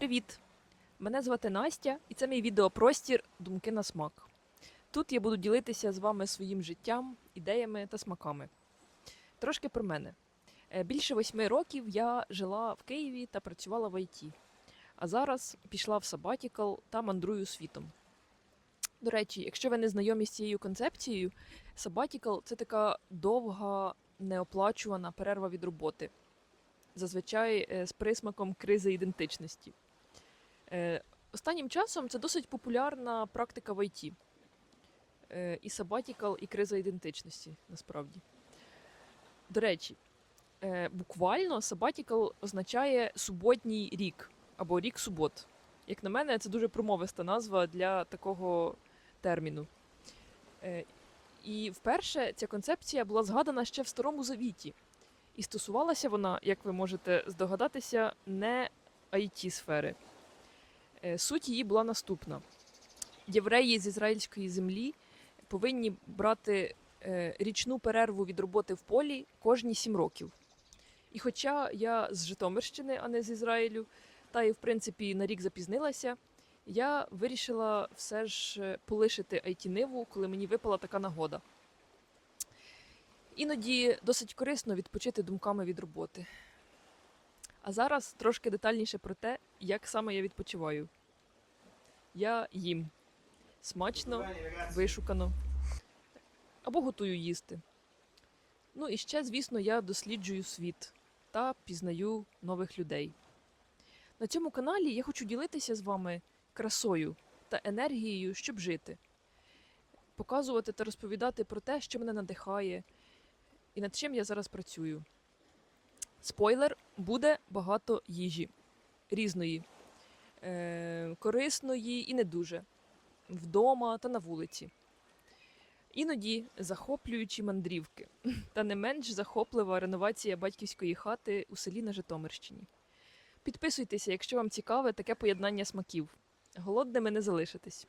Привіт! Мене звати Настя, і це мій відеопростір Думки на смак. Тут я буду ділитися з вами своїм життям, ідеями та смаками. Трошки про мене. Е, Більше восьми років я жила в Києві та працювала в ІТ. А зараз пішла в Sabbatical та мандрую світом. До речі, якщо ви не знайомі з цією концепцією, Sabbatical – це така довга, неоплачувана перерва від роботи зазвичай е, з присмаком кризи ідентичності. Е, Останнім часом це досить популярна практика в ІТ. Е, І sabbatical, і криза ідентичності, насправді. До речі, е, буквально sabbatical означає суботній рік або рік субот. Як на мене, це дуже промовиста назва для такого терміну. І вперше ця концепція була згадана ще в Старому Завіті. І стосувалася вона, як ви можете здогадатися, не it сфери. Е, Суть її була наступна: євреї з ізраїльської землі повинні брати е, річну перерву від роботи в полі кожні сім років. І хоча я з Житомирщини, а не з Ізраїлю, та і в принципі на рік запізнилася, я вирішила все ж е, полишити it ниву коли мені випала така нагода. Іноді досить корисно відпочити думками від роботи. А зараз трошки детальніше про те, як саме я відпочиваю. Я їм смачно, вишукано або готую їсти. Ну і ще, звісно, я досліджую світ та пізнаю нових людей. На цьому каналі я хочу ділитися з вами красою та енергією, щоб жити, показувати та розповідати про те, що мене надихає, і над чим я зараз працюю. Спойлер, буде багато їжі різної, е- корисної і не дуже, вдома та на вулиці. Іноді захоплюючі мандрівки, та не менш захоплива реновація батьківської хати у селі на Житомирщині. Підписуйтеся, якщо вам цікаве таке поєднання смаків. Голодними не залишитесь.